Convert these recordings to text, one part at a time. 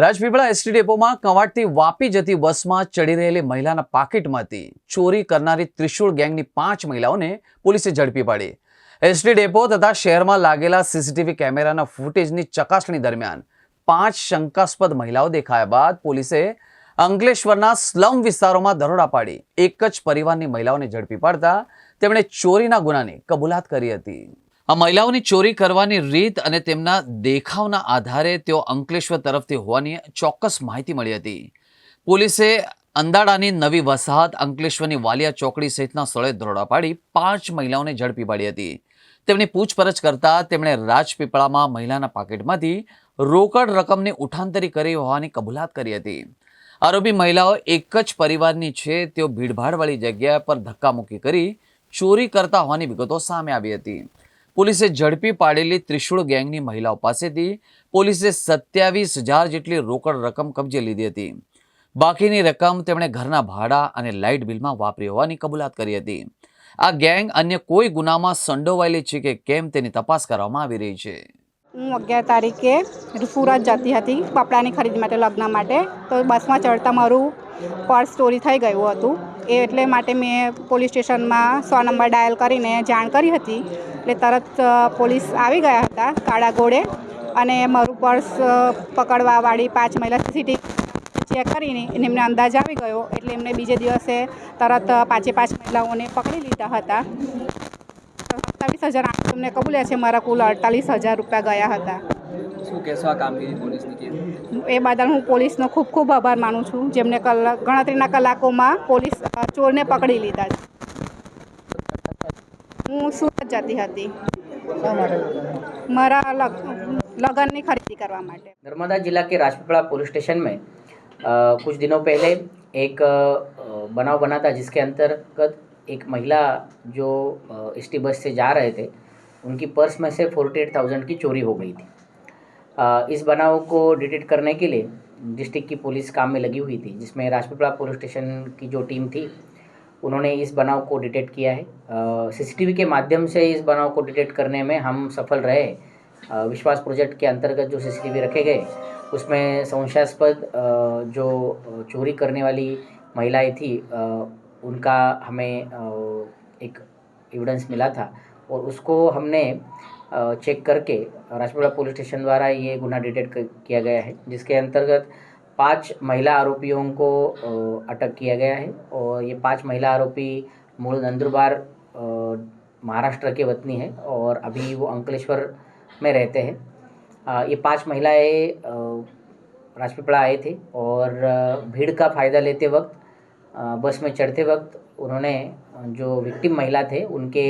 Rajpipla ST ડેપોમાં કવાડથી વાપી જતી બસમાં ચડી રહેલી મહિલાના પાકીટમાંથી ચોરી કરનારી ત્રિશુળ ગેંગની પાંચ મહિલાઓને પોલીસે ઝડપી પાડી. એસટી ડેપો તથા શહેરમાં લાગેલા સીસીટીવી કેમેરાના ફૂટેજની ચકાસણી દરમિયાન પાંચ શંકાસ્પદ મહિલાઓ દેખાયા બાદ પોલીસે અંકલેશ્વરના સ્લમ વિસ્તારોમાં દરોડા પાડી એક જ પરિવારની મહિલાઓને ઝડપી પાડતા તેમણે ચોરીના ગુનાની કબૂલાત કરી હતી. આ મહિલાઓની ચોરી કરવાની રીત અને તેમના દેખાવના આધારે તેઓ અંકલેશ્વર તરફથી હોવાની ચોક્કસ માહિતી મળી હતી. પોલીસે અંદાડાની નવી વસાહત અંકલેશ્વરની વાલિયા ચોકડી સહિતના સ્થળે દરોડા પાડી પાંચ મહિલાઓને ઝડપી પાડી હતી. તેમની પૂછપરછ કરતા તેમણે રાજપીપળામાં મહિલાના પાકેટમાંથી રોકડ રકમની ઉઠાંતરી કરી હોવાની કબૂલાત કરી હતી. આરોપી મહિલાઓ એક જ પરિવારની છે, તેઓ ભીડભાડવાળી જગ્યા પર ધક્કામુક્કી કરી ચોરી કરતા હોવાની વિગતો સામે આવી હતી. પોલીસે ઝડપી પાડેલી ત્રિશુળ ગેંગની મહિલાઓ પાસેથી પોલીસે સત્યાવીસ હજાર જેટલી રોકડ રકમ કબજે લીધી હતી. બાકીની રકમ તેમણે ઘરના ભાડા અને લાઇટ બિલમાં વાપરી હોવાની કબૂલાત કરી હતી. આ ગેંગ અન્ય કોઈ ગુનામાં સંડોવાયેલી છે કે કેમ તેની તપાસ કરવામાં આવી રહી છે. હું અગિયાર તારીખે સુરત જતી હતી કપડાની ખરીદી માટે લગ્ન માટે. તો બસમાં ચડતા મારું પર્સ ચોરી થઈ ગયું હતું. એ એટલે માટે મેં પોલીસ સ્ટેશનમાં સો નંબર ડાયલ કરીને જાણ કરી હતી. એટલે તરત પોલીસ આવી ગયા હતા કાળા ઘોડે અને મારું પર્સ પકડવાવાળી પાંચ મહિલા સીસીટીવી ચેક કરીને એમને અંદાજ આવી ગયો. એટલે એમને બીજે દિવસે તરત પાંચે પાંચ મહિલાઓને પકડી લીધા હતા. સત્તાવીસ હજાર આઠસો એમને કબૂલ્યા છે મારા કુલ અડતાલીસ હજાર રૂપિયા ગયા હતા. શું કહેશો આ કામગીરી પોલીસની એ બદલ હું પોલીસનો ખૂબ ખૂબ આભાર માનું છું જેમને કલાક ગણતરીના કલાકોમાં પોલીસ ચોરને પકડી લીધા છે. હું સુરત જતી હતી મારા લગ- લગ્નની ખરીદી કરવા માટે नर्मदा जिला के राजपीपला पुलिस स्टेशन में अ, कुछ दिनों पहले एक अ, बनाव बना था जिसके अंतर्गत एक महिला जो एस टी बस से जा रहे थे उनकी पर्स में से फोर्टी एट थाउजेंड की चोरी हो गई थी अ, इस बनाव को डिटेक्ट करने के लिए डिस्ट्रिक्ट की पुलिस काम में लगी हुई थी जिसमें राजपीपला पुलिस स्टेशन की जो टीम थी उन्होंने इस बनाव को डिटेक्ट किया है। सीसीटीवी के माध्यम से इस बनाव को डिटेक्ट करने में हम सफल रहे। विश्वास प्रोजेक्ट के अंतर्गत जो सीसीटीवी रखे गए, उसमें संशयास्पद जो चोरी करने वाली महिलाएँ थी उनका हमें एक एविडेंस मिला था और उसको हमने चेक करके राजपुरा पुलिस स्टेशन द्वारा ये गुना डिटेक्ट किया गया है, जिसके अंतर्गत पाँच महिला आरोपियों को अटक किया गया है और ये पाँच महिला आरोपी मूल नंदुरबार महाराष्ट्र के वतनी है और अभी वो अंकलेश्वर में रहते हैं। ये पाँच महिलाएँ राजपीपला आए थे और भीड़ का फ़ायदा लेते वक्त बस में चढ़ते वक्त उन्होंने जो विक्टिम महिला थे उनके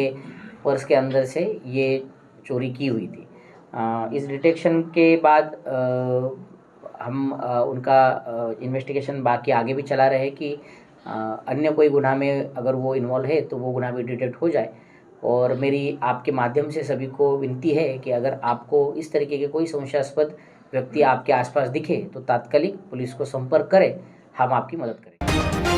पर्स के अंदर से ये चोरी की हुई थी। इस डिटेक्शन के बाद हम उनका इन्वेस्टिगेशन बाकी आगे भी चला रहे कि अन्य कोई गुनाह में अगर वो इन्वॉल्व है तो वो गुनाह भी डिटेक्ट हो जाए। और मेरी, आपके माध्यम से सभी को विनती है कि अगर आपको इस तरीके के कोई संशयास्पद व्यक्ति आपके आसपास दिखे तो तात्कालिक पुलिस को संपर्क करें। हम आपकी मदद करें